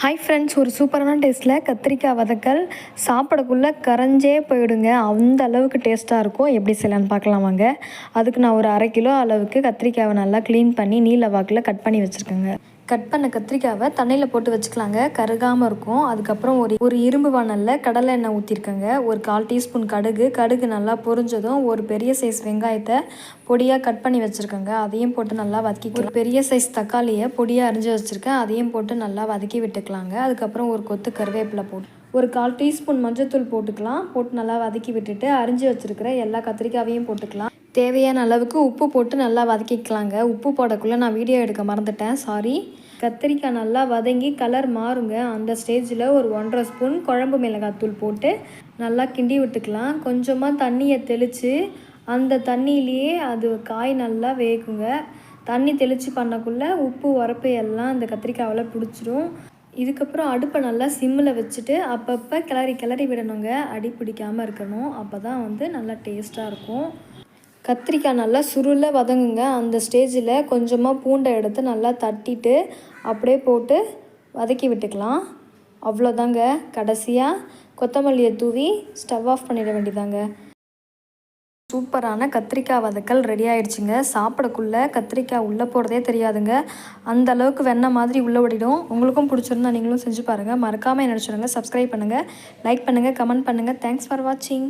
Hi friends ஒரு சூப்பரான டேஸ்ட்டில் கத்திரிக்காய் வதக்கல். சாப்பிடக்குள்ளே கரைஞ்சே போயிடுங்க. அந்த அளவுக்கு டேஸ்ட்டாக இருக்கும். எப்படி செய்யலான்னு பார்க்கலாம் வாங்க. அதுக்கு நான் ஒரு அரை கிலோ அளவுக்கு கத்திரிக்காயை நல்லா க்ளீன் பண்ணி நீல வாக்கில் கட் பண்ணி வச்சுருக்கேங்க. கட் பண்ண கத்திரிக்காவை தண்ணியில் போட்டு வச்சுக்கலாங்க. கருகாமல் இருக்கும். அதுக்கப்புறம் ஒரு ஒரு இரும்பு வானலில் கடலை எண்ணெய் ஊற்றிருக்கேங்க ஒரு கால் டீஸ்பூன் கடுகு. கடுகு நல்லா பொரிஞ்சதும் ஒரு பெரிய சைஸ் வெங்காயத்தை பொடியாக கட் பண்ணி வச்சுருக்கேங்க. அதையும் போட்டு நல்லா வதக்கி ஒரு பெரிய சைஸ் தக்காளியை பொடியாக அரிஞ்சு வச்சுருக்கேன். அதையும் போட்டு நல்லா வதக்கி விட்டுக்கலாங்க. அதுக்கப்புறம் ஒரு கொத்து கருவேப்பிலை போட்டு ஒரு கால் டீஸ்பூன் மஞ்சத்தூள் போட்டுக்கலாம். போட்டு நல்லா வதக்கி விட்டுட்டு அரிஞ்சு வச்சுருக்கிற எல்லா கத்திரிக்காயையும் போட்டுக்கலாம். தேவையான அளவுக்கு உப்பு போட்டு நல்லா வதக்கிக்கலாங்க. உப்பு போடக்குள்ளே நான் வீடியோ எடுக்க மறந்துட்டேன். சாரி கத்திரிக்காய் நல்லா வதங்கி கலர் மாறுங்க. அந்த ஸ்டேஜில் ஒரு ஒன்றரை ஸ்பூன் குழம்பு மிளகாத்தூள் போட்டு நல்லா கிண்டி விட்டுக்கலாம். கொஞ்சமாக தண்ணியை தெளித்து அந்த தண்ணியிலேயே அது காய் நல்லா வேகுங்க. தண்ணி தெளித்து பண்ணக்குள்ளே உப்பு உரப்பு எல்லாம் அந்த கத்திரிக்காவில் பிடிச்சிரும். இதுக்கப்புறம் அடுப்பை நல்லா சிம்மில் வச்சுட்டு அப்பப்போ கிளறி கிளறி விடணுங்க. அடி பிடிக்காமல் இருக்கணும். அப்போ தான் வந்து நல்லா டேஸ்ட்டாக இருக்கும். கத்திரிக்காய் நல்லா சுருள வதங்குங்க. அந்த ஸ்டேஜில் கொஞ்சமாக பூண்டை எடுத்து நல்லா தட்டிட்டு அப்படியே போட்டு வதக்கி விட்டுக்கலாம். அவ்வளோதாங்க. கடைசியாக கொத்தமல்லியை தூவி ஸ்டவ் ஆஃப் பண்ணிட வேண்டியதாங்க. சூப்பரான கத்திரிக்காய் வதக்கல் ரெடி ஆயிடுச்சுங்க. சாப்பிடக்குள்ளே கத்திரிக்காய் உள்ளே போகிறதே தெரியாதுங்க. அந்த அளவுக்கு வெண்ண மாதிரி உள்ளே ஓடிடும். உங்களுக்கும் பிடிச்சிருந்தா நீங்களும் செஞ்சு பாருங்கள் மறக்காமல் என்ன சொல்லுங்கள் சப்ஸ்கிரைப் பண்ணுங்கள் லைக் பண்ணுங்கள் கமெண்ட் பண்ணுங்கள் தேங்க்ஸ் ஃபார் வாட்சிங்